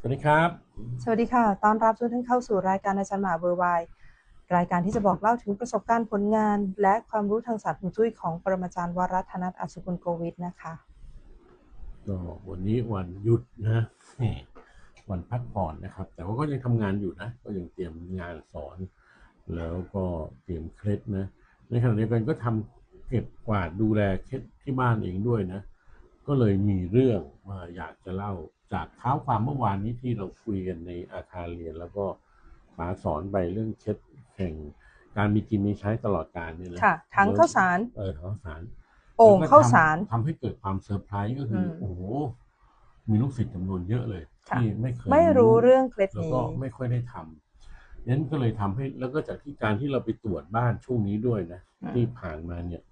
สวัสดีครับ สวัสดีค่ะ ต้อนรับทุกท่านเข้าสู่รายการอาจารย์หมาเบอร์ไวรายการที่จะบอกเล่าถึงประสบการณ์ผลงาน และความรู้ทางศาสตร์ฮวงจุ้ยของปรมาจารย์วรัฒนัทอัศกุลโกวิทนะคะก็วันนี้วันหยุดนะแหมวันพักผ่อนนะครับ แต่ว่าก็ยังทำงานอยู่นะ ก็ยังเตรียมงานสอน แล้วก็เตรียมเคล็ดนะ ในขณะเดียวกันก็ทำเก็บกวาดดูแลเคล็ดที่บ้านเองด้วยนะ ก็เลยมีเรื่องมาอยากจะเล่าจากเท้าความเมื่อวานนี้ที่เราคุยกันในอาคารเรียน แล้วก็ป๋าสอนไปเรื่องเคล็ดแห่งการมีกินมีใช้ตลอดกาลเนี่ยนะค่ะทั้งข้าวสารเออทั้งข้าวสารโอ่งแล้วก็ข้าวสารทำทำให้เกิดความเซอร์ไพรส์ก็คืออมโอ้โหมีลูกศิษย์จำนวนเยอะเลยค่ะที่ไม่เคยไม่รู้เรื่องเคล็ดแล้วนี้ก็ไม่ค่อยได้ทำนั้นก็เลยทำให้แล้วก็จากที่การที่เราไปตรวจบ้านช่วงนี้ด้วยนะที่ผ่านมาเนี่ย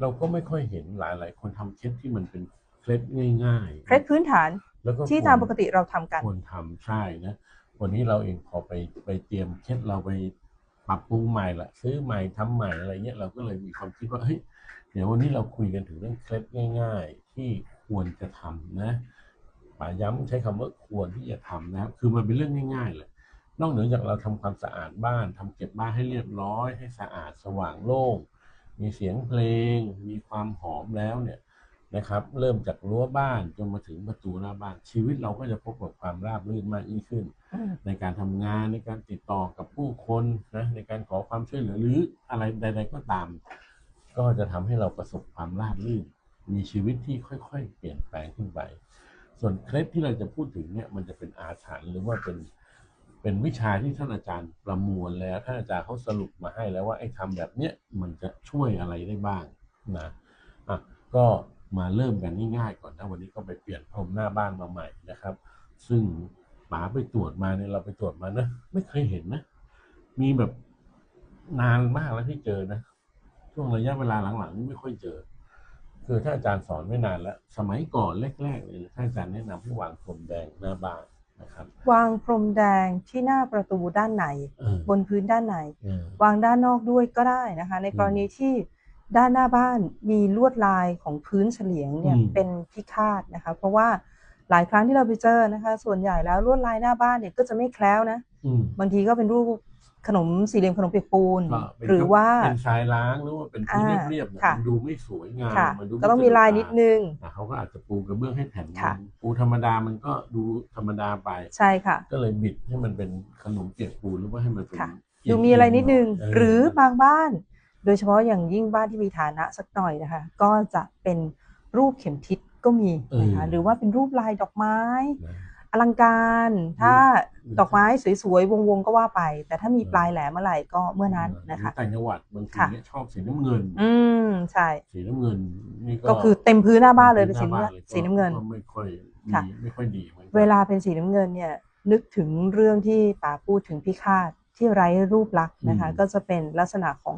เราก็ไม่ค่อยเห็นหลาย ๆ คนทำเคล็ดที่มันเป็นเค ล็ดง่ายๆเคล็ดพื้นฐานแล้วก็ที่ควรตามปกติเราทำกันควรทำใช่นะวันนี้เราเองพอไปไปเตรียมเคล็ดเราไปปรับปรุงใหม่ละซื้อใหม่ทำใหม่อะไรเงี้ยเราก็เลยมีความคิดว่าเฮ้ยเดี๋ยววันนี้เราคุยกันถึงเรื่องเคล็ดง่าย ๆ ที่ควรจะทำนะป่าย้ำใช้คำว่าควรที่จะทำนะครับคือมันเป็นเรื่องง่ายๆเลยนอกเหนือจากเราทำความสะอาดบ้านทำเก็บบ้านให้เรียบร้อย ให้สะอาดสว่างโล่งมีเสียงเพลง มีความหอมแล้วเนี่ย นะครับ เริ่มจากรั้วบ้านจนมาถึงประตูหน้าบ้าน ชีวิตเราก็จะพบกับความราบรื่นมากยิ่งขึ้นอืมในการทำงานในการติดต่อกับผู้คนนะในการขอความช่วยเหลือหรืออะไรใด ๆ ก็ตาม ก็จะทำให้เราประสบความราบรื่น มีชีวิตที่ค่อย ๆ เปลี่ยนแปลงขึ้นไป ส่วนเคล็ดที่เราจะพูดถึงเนี่ยมันจะเป็นอาถรรพ์หรือว่าเป็นเป็นวิชาที่ท่านอาจารย์ประมวลแล้วท่านอาจารย์เขาสรุปมาให้แล้วว่าไอ้ทำแบบเนี้ยมันจะช่วยอะไรได้บ้างนะอะก็ มาเริ่มกันง่ายๆก่อนนะวันนี้ก็ไปเปลี่ยนพรมหน้าบ้านมาใหม่นะครับ ซึ่งป๋าไปตรวจมาเนี่ยเราไปตรวจมานะไม่เคยเห็นนะ มีแบบนานมากแล้วที่เจอนะ ช่วงระยะเวลาหลังๆนี่ไม่ค่อยเจอ คือถ้าอาจารย์สอนไม่นานแล้ว สมัยก่อนแรกๆเลยนะท่านอาจารย์แนะนำให้วางพรมแดงหน้าบ้านนะครับ วางพรมแดงที่หน้าประตูด้านในเออบนพื้นด้านในเออวางด้านนอกด้วยก็ได้นะคะ ในอืมกรณีที่ ด้านหน้าบ้านมีลวดลายของพื้นเฉลียงเนี่ยอืมเป็นพิฆาตนะคะ เพราะว่าหลายครั้งที่เราไปเจอนะคะ ส่วนใหญ่แล้วลวดลายหน้าบ้านเนี่ยก็จะไม่แคล้วนะอืมบางทีก็เป็นรูปขนมสี่เหลี่ยมขนมเปียกปูนก็เป็นหรือว่าเป็นทรายล้างหรือว่าเป็นพื้นอ่าเรียบๆเนี่ยค่ะมันดูไม่สวยงามค่ะมันดูไก็ต้องมีลายนิดนึงอะเขาก็อาจจะปูกระเบื้องให้แผ่นหนึ่งค่ะปูธรรมดามันก็ดูธรรมดาไปใช่ค่ะ ก็เลยบิดให้มันเป็นขนมเปียกปูนหรือว่าให้มันเป็นค่ะเอียดูงๆมีอะไรนิดนึงเหรือบางบ้าน โดยเฉพาะอย่างยิ่งบ้านที่มีฐานะสักหน่อยนะคะ ก็จะเป็นรูปเข็มทิศก็มีนะคะหรือว่าเป็นรูปลายดอกไม้นะอลังการถ้าอืมดอกไม้สวยๆวงๆก็ว่าไป แต่ถ้ามีปลายแหลมเมื่อไหร่ก็เมื่อนั้นนะคะต่างจังหวัดบางทีค่ะเนี่ยชอบสีน้ำเงิน อืมใช่สีน้ำเงินนี่ก็ก็คือเต็มพื้นหน้าบ้านเลยเป็นสีหน้ำเงินบ้ลยก็สีน้ำเงินก็ไม่ค่อยดีค่ะไม่ค่อยดีหมือนกันเวลาเป็นสีน้ำเงินเนี่ยนึกถึงเรื่องที่ป๋าพูดถึงพิฆาตที่ไร้รูปลักษณ์นะคะ ก็จะเป็นลักษณะของ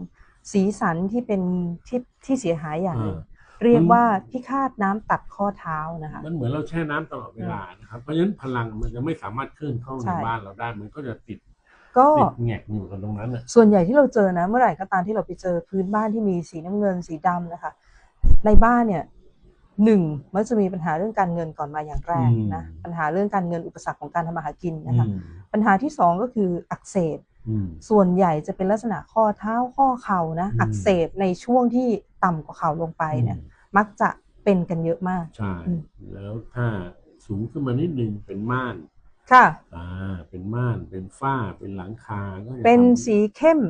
สีสันที่เป็นที่ที่เสียหายอย่างหนึ่งอ่าเรียกว่าพิฆาตน้ำตัดข้อเท้านะคะมันเหมือนเราแช่น้ำตลอดเวลานะครับเพราะฉะนั้นพลังมันจะไม่สามารถเคลื่อนเข้าใช่ในบ้านเราได้มันก็จะติดก็ติดแงกอยู่กันตรงนั้นอะส่วนใหญ่ที่เราเจอนะ เมื่อไหร่ก็ตามที่เราไปเจอพื้นบ้านที่มีสีน้ำเงินสีดำนะคะ ในบ้านเนี่ยหนึ่งมันจะมีปัญหาเรื่องการเงินก่อนมาอย่างแรกนะปัญหาเรื่องการเงินอุปสรรคของการทำมาหากินนะคะอืมปัญหาที่สองก็คืออักเสบอืม ส่วนใหญ่จะเป็นลักษณะข้อเท้าข้อเข่านะอืมอักเสบในช่วงที่ต่ำกว่าเข่าลงไปเนี่ย มักจะเป็นกันเยอะมากใช่อืมแล้วถ้าสูงขึ้นมานิดนึงเป็นม่านค่ะอ่าเป็นม่านเป็นฝ้าเป็นหลังคาก็จะเป็นทำสีเข้ม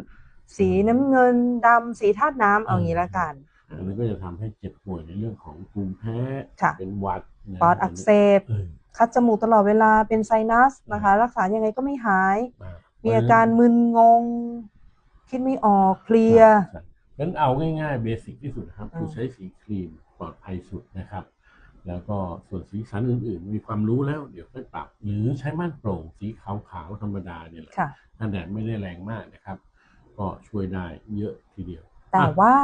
สีน้ำเงินดำสีธาตุน้ำเอางี้ละกันอันนี้ก็จะทำให้เจ็บป่วยในเรื่องของภูมิแพ้ค่ะเป็นหวัดนะปอดอักเสบเออคัดจมูกตลอดเวลาเป็นไซนัสนะคะ รักษายังไงก็ไม่หายอ่า มีอาการมึนงง คิดไม่ออกเพลียใช่งั้นเอาง่ายๆเบสิกที่สุดนะครับคือมใช้สีครีมปลอดภัยสุดนะครับ แล้วก็ส่วนสีสันอื่นๆ มีความรู้แล้วเดี๋ยวค่อยปรับ หรือใช้ม่านโปร่งสีขาวๆธรรมดาเนี่ยแหละค่ะถ้าแดดไม่ได้แรงมากนะครับ ก็ช่วยได้เยอะทีเดียว แต่อะว่า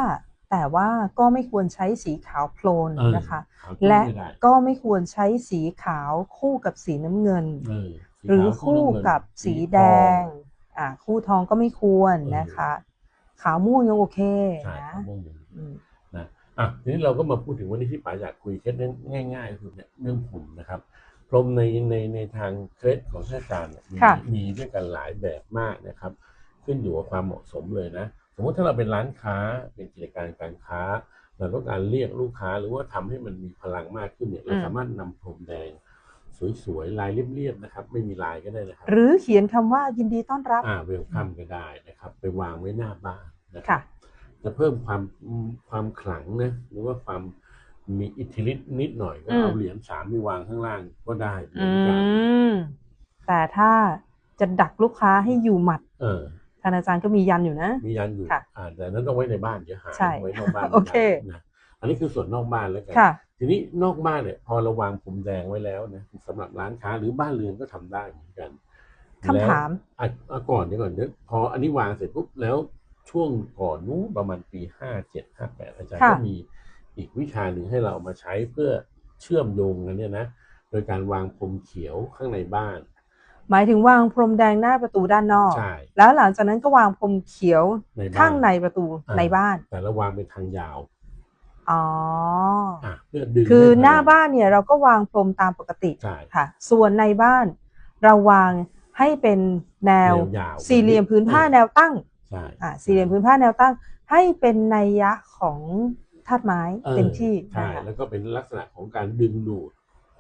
แต่ว่าก็ไม่ควรใช้สีขาวโพลนเออนะคะขาวช่วยและไม่ได้ก็ไม่ควรใช้สีขาวคู่กับสีน้ำเงินเออสี หรือขาวคู่น้ำเงินกับสีแดงทออ่า คู่ทองก็ไม่ควรเออนะคะ ขาวม่วงยังโอเคใช่นะขาวม่วงอย่างนี้อืมนะอะทีนี้เราก็มาพูดถึงวันนี้ที่ป๋าอยากคุยแค่เรื่องง่ายๆก็คือเนี่ยเรื่องผมนะครับพรมในในในทางเคล็ดของท่านอาจารย์เนี่ยมีค่ะมีด้วยกันหลายแบบมากนะครับ ขึ้นอยู่กับความเหมาะสมเลยนะ สมมติถ้าเราเป็นร้านค้าเป็นกิจการการค้าเราต้องการเรียกลูกค้าหรือว่าทำให้มันมีพลังมากขึ้นเนี่ยเราอืมสามารถนำพรมแดง สวยๆลายเรียบๆนะครับ ไม่มีลายก็ได้นะครับหรือเขียนคำว่ายินดีต้อนรับอ่าเวลคัมก็ได้นะครับ ไปวางไว้หน้าบ้านนะครัค่ะ บจะเพิ่มความความขลังนะหรือว่าความมีอิทธิฤทธิ์นิดหน่อยก็อืมเอาเหรียญสามไปวางข้างล่างก็ได้เหมือือนกันมแต่ถ้าจะดักลูกค้าให้อยู่หมัดเออ ท่านอาจารย์ก็มียันอยู่นะ มียันอยู่ค่ะอ่าแต่นั้นต้องไว้ในบ้านเดี๋ยวหายใช่ไว้นอกบ้านโอเค ไม่ได้นะ อันนี้คือส่วนนอกบ้านแล้วกันค่ะ ทีนี้นอกบ้านเนี่ยพอเราวางพรมแดงไว้แล้วนะสำหรับร้านค้าหรือบ้านเรือนก็ทำได้เหมือนกันคำถาม แล้วอะอะก่อนเดี๋ยวก่อนเดี๋ยวพออันนี้วางเสร็จปุ๊บแล้วช่วงก่อนนู้นประมาณปีห้าเจ็ดห้าแปดอาจารย์ค่ะ ก็มีอีกวิชาหนึ่งให้เราเอามาใช้เพื่อเชื่อมโยงกันเนี่ยนะโดยการวางพรมเขียวข้างในบ้าน หมายถึงวางพรมแดงหน้าประตูด้านนอก ใช่ แล้วหลังจากนั้นก็วางพรมเขียวในบ้านข้างในประตูอ่า ในบ้าน แต่เราวางเป็นทางยาว อ๋ออะเพื่อดึงคือให้พลังหน้าบ้านเนี่ยเราก็วางพรมตามปกติใช่ ค่ะ ส่วนในบ้านเราวางให้เป็นแนวแนวยาว สี่เหลี่ยมพื้นผ้าเออแนวตั้งใช่อ่าสี่เหลี่ยมพื้นผ้าแนวตั้ง ให้เป็นนัยยะของธาตุไม้ออเต็มที่ใช่นะคะ แล้วก็เป็นลักษณะของการดึงดูด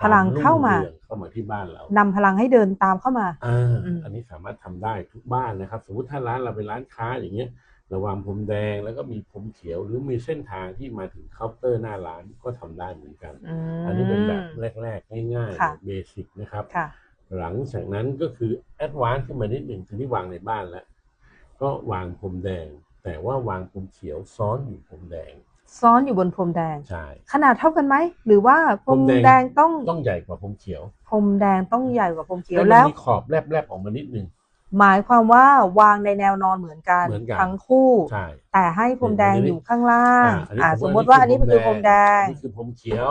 พลังเข้ามา ควรุ่งรืองเข้ามาที่บ้านเรา นำพลังให้เดินตามเข้ามา อ่าอืม อันนี้สามารถทำได้ทุกบ้านนะครับ สมมติถ้าร้านเราเป็นร้านค้าอย่างเงี้ยเราวางพรมแดงแล้วก็มีพรมเขียว หรือมีเส้นทางที่มาถึงเคาน์เตอร์หน้าร้านก็ทำได้เหมือนกันมอันนี้เป็นแบบแรก ๆ ง่ายค่ะๆเบสิกนะครับค่ะหลังจากนั้นก็คือแอดวานซ์ขึ้นมานิดหนึ่งทีนี้วางในบ้านแล้ว ก็วางพรมแดง แต่ว่าวางพรมเขียวซ้อนอยู่พรมแดง ซ้อนอยู่บนพรมแดงใช่ขนาดเท่ากันไหมหรือว่าพรมพรมแดงแดงต้องต้องใหญ่กว่าพรมเขียวพรมแดงต้องใหญ่กว่าพรมเขียวให้มันแล้วมีขอบแลบๆออกมานิดนึง หมายความว่าวางในแนวนอนเหมือนกันเหมือนกันทั้งคู่ใช่แต่ให้พรมแดงอันนี้อยู่ข้างล่างอ่าอันนี้อ่าผมสมมติว่าอันนี้คือพรมแดงอันนี้คือพรมเขียว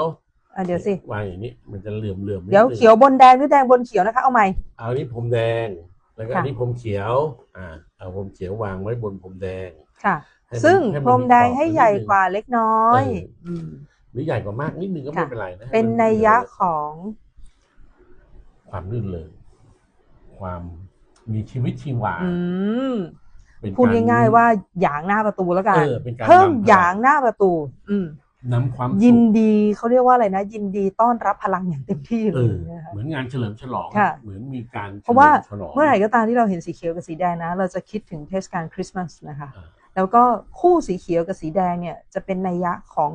อะเดี๋ยวสิวางอย่างนี้มันจะเหลื่อมเหลื่อมๆนิเดี๋ยวนึงเขียวบนแดงหรือแดงบนเขียวนะคะเอาใหม่เอาอันนี้พรมแดงแล้วก็ค่ะอันนี้พรมเขียวอ่าเอาพรมเขียววางไว้บนพรมแดงค่ะให้นซึ่งให้นพรมแดงขอบให้ใหญ่กว่าเล็กน้อยเออมหรือใหญ่กว่ามากนิดนึงก็ไม่ค่ะเป็นไรนะให้เป็นมันัยยะของ ความลื่นเริงความ มีชีวิตชีวาอืมเป็นพูดกรง่ายๆว่าหยางหน้าประตูแล้วกันเออเป็นการเพิ่มนำพลังหยางหน้าประตู อืมนำความยินสุขดีเขาเรียกว่าอะไรนะ ยินดีต้อนรับพลังอย่างเต็มที่เลเอยอนะคะเหมือนงานเฉลิมฉลองค่ะเหมือนมีการเพราะว่าฉลิมฉลองเมื่อไหร่ก็ตามที่เราเห็นสีเขียวกับสีแดงนะ เราจะคิดถึงเทศกาลคริสต์มาสนะคะอ่าแล้วก็คู่สีเขียวกับสีแดงเนี่ยจะเป็นนัยยะของ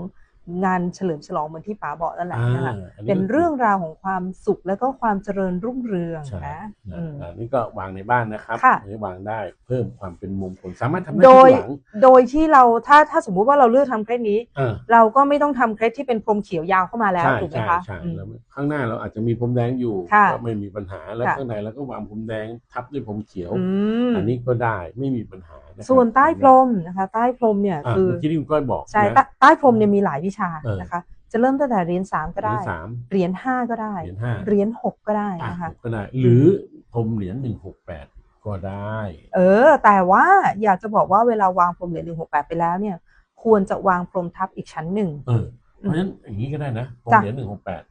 งานเฉลิมฉลองเหมือนที่ป๋าบอกนั่นแหละนะคะอ่าอัเป็นก็คืเรื่องราวของความสุขแล้วก็ความเจริญรุ่งเรืองใช่นะนะอืมอันนี้ก็วางในบ้านนะครับค่ะอันนี้วางได้เพิ่มความเป็นมงคลสามารถทำได้โดทุยกหลังโดยที่เราถ้าถ้าสมมุติว่าเราเลือกทำเคล็ดนี้เออเราก็ไม่ต้องทำเคล็ดที่เป็นพรมเขียวยาวเข้ามาแล้วใช่ถูกไหมใช่คะใช่อืมแล้วข้างหน้าเราอาจจะมีพรมแดงอยู่ค่ะก็ไม่มีปัญหาแล้วค่ะข้างในเราก็วางพรมแดงทับด้วยพรมเขียวอืมอันนี้ก็ได้ไม่มีปัญหาะครับส่วนใต้พรมนะคะ ใต้พรมเนี่ยอะคือเมื่อกี้ที่คุณก้อยบอกใช่นะใต้ใต้พรมเนี่ยมีหลายวิชาเออนะคะ จะเริ่มตั้งแต่เหรียญสามก็เหรีได้ยญสามเหรียญห้าก็ได้ เหรียญห้าเหรียญหกก็ได้อะนะคะก็ได้หรือพรมเหรียญหนึ่งหกแปดก็ได้ เออ แต่ว่าอยากจะบอกว่าเวลาวางพรมเหรียญหนึ่งหกแปดไปแล้วเนี่ย ควรจะวางพรมทับอีกชั้นหนึ่งเออเพราะฉะนั้นอย่างนี้ก็ได้นะพรมจ้ะเหรียญหนึ่งหกแปด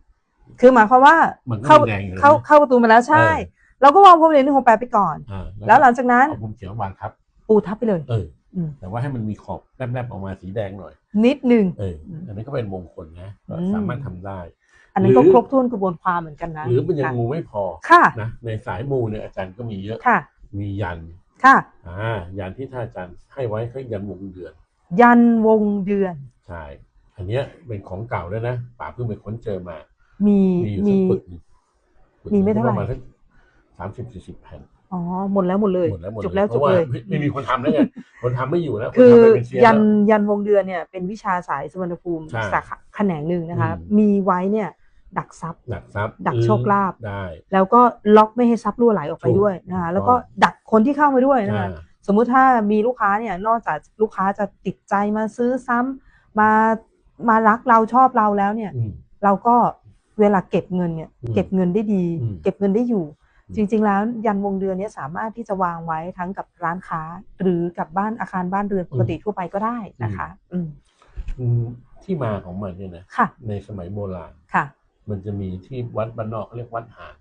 คือหมายความว่ามันก็เข้าแดงอยู่แล้วนะเข้าเข้าประตูมาแล้วใช่เออเราก็วางพรมเหรียญหนึ่งหกแปดไปก่อนอ่าแล้วหลังจากนั้นเอาพรมเขียววางทับปูทับไปเลยเอออืม แต่ว่าให้มันมีขอบแลบๆออกมาสีแดงหน่อย นิดหนึ่งเอออันนี้ก็เป็นมงคลนะก็อืมสามารถทำได้ อันนั้นก็หรือครบถ้วนกระบวนความเหมือนกันนะ หรือมันยังค่ะมูไม่พอค่ะนะในสายมูเนี่ยอาจารย์ก็มีเยอะค่ะ มียันค่ะอ่ายันที่ท่านอาจารย์ให้ไว้เขายันวงเดือน ยันวงเดือนใช่อันเนี้ยเป็นของเก่าด้วยนะป๋าเพิ่งไปค้นเจอมา มีมีอยู่สัมีกปึกหนึ่งปึกหมีนึ่งไม่เท่าไหร่ประมาณสักสามสิบสี่สิบแผ่น อ๋อหมดแล้วหมดเลย หมดแล้วหมดจบแล้วเพจบราะว่าเลยไม่ไม่มีคนทำแล้วไงคนทำไม่อยู่แล้วคือคนทำไปเป็นเซียนยันแล้ว ยันวงเดือนเนี่ยเป็นวิชาสายสุวรรณภูมิใช่สาขาแขนงหนึ่งนะคะ อืม มีไว้เนี่ย ดักทรัพย์ ดักทรัพย์ดักโชคลาภ ได้ แล้วก็ล็อกไม่ให้ทรัพย์รั่วไหลออกไปถูกด้วยนะคะถูกแล้วก็ดักคนที่เข้ามาด้วยนะคะอ่าสมมุติถ้ามีลูกค้าเนี่ยนอกจากลูกค้าจะติดใจมาซื้อซ้ำมามารักเราชอบเราแล้วเนี่ย อืม เราก็เวลาเก็บเงินเนี่ย อืมเก็บเงินได้ดี อืม เก็บเงินได้อยู่อืม จริง ๆ แล้วยันวงเดือนเนี้สามารถที่จะวางไว้ทั้งกับร้านค้า หรือกับบ้านอาคารบ้านเรือนปกติทั่วไปก็ได้นะคะ อืมอืมที่มาของมันเนี่ยนะค่ะในสมัยโบราณค่ะ มันจะมีที่วัดบ้านนอกเขาเรียกวัดหาด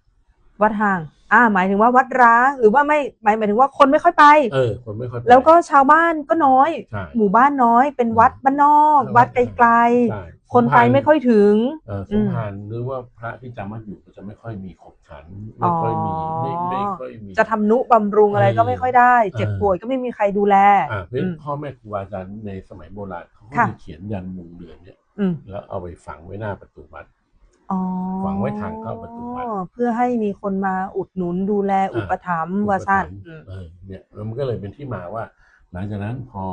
วัดห่าง อ่า หมายถึงว่าวัดร้าง หรือว่าไม่ หมายหมายถึงว่าคนไม่ค่อยไป เออ คนไม่ค่อยไป แล้วก็ชาวบ้านก็น้อยใช่หมู่บ้านน้อย เป็นวัดบ้านนอกเออวัดไกลใช่ๆ คนไปไม่ค่อยถึงเอออืสมมภารหรือว่าพระที่จำวัดอยู่ก็จะไม่ค่อยมีขบขันไม่ค่อยมีไม่ไม่ค่อยมีจะทำนุบำรุงอะไรก็ไม่ค่อยได้ เจ็บเออป่วยก็ไม่มีใครดูแลอ่าเพราะฉะนั้นอืมพ่อแม่ครูบาอาจารย์ในสมัยโบราณเขาก็ค่ะจะเขียนยันมุงเดือนเนี่ยอืมแล้วเอาไปฝังไว้หน้าประตูวัดอ๋อฝังไว้ทางเข้าประตูวัดเพื่อให้มีคนมาอุดหนุนดูแลอุปถัมภ์วาสันอืมเออเนี่ยแล้วมันก็เลยเป็นที่มาว่า หลังจากนั้นพอ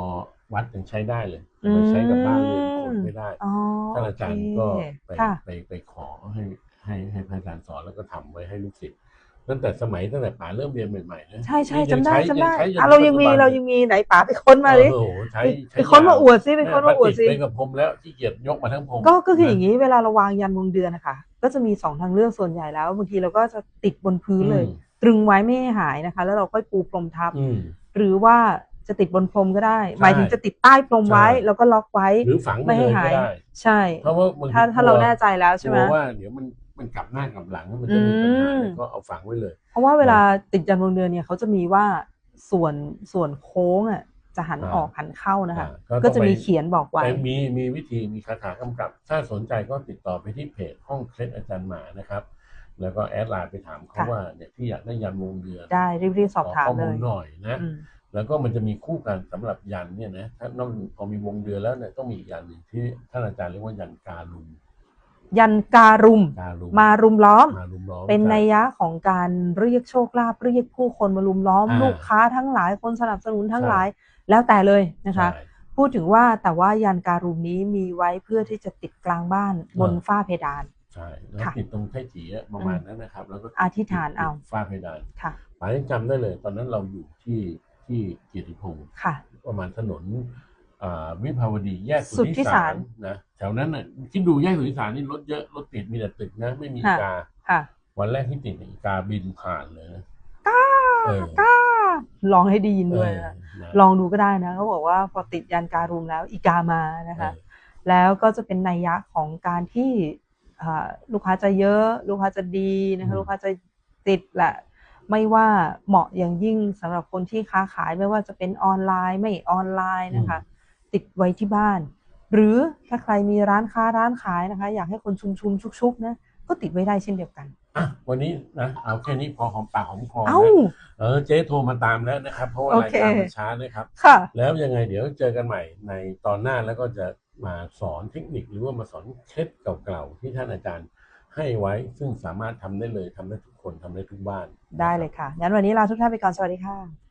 วัดยังใช้ได้เลยอืมไปใช้กับบ้านเรือน คนไม่ได้อ๋อท่านอาจารย์โเคก็ไปค่ะไปไปขอให้ให้ให้พระอาจารย์สอนแล้วก็ทำไว้ให้ลูกศิษย์ตั้งแต่สมัยตั้งแต่ป๋าเริ่มเรียนใหม่ๆนะใช่ใช่นี่จำได้ยังจำได้ใช้อะเรายังมีเรายังมีไหนป๋าไปค้นมาดิโอ้โหใช้ใช้ไปค้นมาอวดซิไปยค้นมาอวดซิติไปกับพรมแล้วขี้เกียจยกมาทั้งพรมก็ก็คืออย่างนี้เวลาเราวางยันวงเดือนนะคะก็จะมีสองทางเลือกส่วนใหญ่แล้วบางทีเราก็จะติดบนพื้นเลย ตรึงไว้ไม่ให้หายนะคะ แล้วเราค่อยปูพรมทับอืมหรือว่า จะติดบนพรมก็ได้ใช่หมายถึงจะติดใต้พรมไว้ใช่แล้วก็ล็อกไว้หรือฝังไปไม่เลให้ยหาก็ยได้ใช่ เพราะว่าบางทีถ้าถ้าเราแน่ใจแล้วใช่ไหมกลัวว่าเดี๋ยวมันมันกลับหน้ากลับหลังแล้วมันจะมีปัญหาอืมเนี่ยก็เอาฝังไว้เลย เพราะว่าเวลาติดยันวงเดือนเนี่ยเขาจะมีว่าส่วนส่วนโค้งอะจะหันอ่าออกหันเข้านะคะอ่าก็ต้องจะมีไปเขียนบอกไว้แต่มีมีวิธีมีคาถากำกับ ถ้าสนใจก็ติดต่อไปที่เพจห้องเคล็ดอาจารย์หมานะครับ แล้วก็แอดไลน์ไปถามเขาค่ะว่าเนี่ยที่อยากได้ยันวงเดือนได้รีบๆสอบถามข้อเลมูลยหน่อยนะอืม แล้วก็มันจะมีคู่กันสำหรับยันเนี่ยนะถ้านอกพอมีวงเดือนแล้วเนี่ยต้องมีอีกยันหนึ่งที่ท่านอาจารย์เรียกว่ายันการุมยันการุมการุมมารุมล้อมมารุมล้อม เป็นใช่นัยยะของการเรียกโชคลาภเรียกผู้คนมารุมล้อมอ่าลูกค้าทั้งหลายคนสนับสนุนทั้งใช่หลายแล้วแต่เลยนะคะใช่พูดถึงว่าแต่ว่ายันการุมนี้มีไว้เพื่อที่จะติดกลางบ้านบนอ่าฝ้าเพดานใช่แล้วค่ะติดตรงไทจีอะประมาณนั้นนะครับ แล้วก็อธิษฐานเอาติดฝ้าเพดานค่ะป๋ายังจำได้เลย ตอนนั้นเราอยู่ที่ ที่เกียรติพงศ์ค่ะ ประมาณถนนอ่าวิภาวดีแยกสุทธิสารนะแถวนั้นน่ะคิดดูแยกสุทธิสารนี่รถเยอะรถติดมีแต่ตึกนะ ไม่มีค่ะกาค่ะวันแรกที่ติดเนี่ยอีกาบินผ่านเลยนะก้าเออก้าลองให้ได้ยินด้วยเออนะนะลองดูก็ได้นะเขาบอกว่าพอติดยันการุมแล้วอีกามานะคะเออแล้วก็จะเป็นนัยยะของการที่อ่าลูกค้าจะเยอะ ลูกค้าจะดีนะคะลูกค้าจะติดแหละ ไม่ว่าเหมาะอย่างยิ่งสำหรับคนที่ค้าขายไม่ว่าจะเป็นออนไลน์ไม่ออนไลน์นะคะ ติดไว้ที่บ้าน หรือถ้าใครมีร้านค้าร้านขายนะคะ อยากให้คนชุมชุมๆชุกๆนะก็ติดไว้ได้เช่นเดียวกันอะวันนี้นะเอาแค่นี้พอหอมปากหอมคอเอ้านะเออเจ๊โทรมาตามแล้วนะครับ เพราะว่าโอรายเคการมันช้านะครับค่ะแล้วยังไงเดี๋ยวเจอกันใหม่ในตอนหน้าแล้วก็จะมาสอนเทคนิคหรือว่ามาสอนเคล็ดเก่าๆที่ท่านอาจารย์ ให้ไว้ซึ่งสามารถทำได้เลยทำได้ทุกคนทำได้ทุกบ้าน ได้เลยค่ะ งั้นวันนี้ลาทุกท่านไปก่อน สวัสดีค่ะ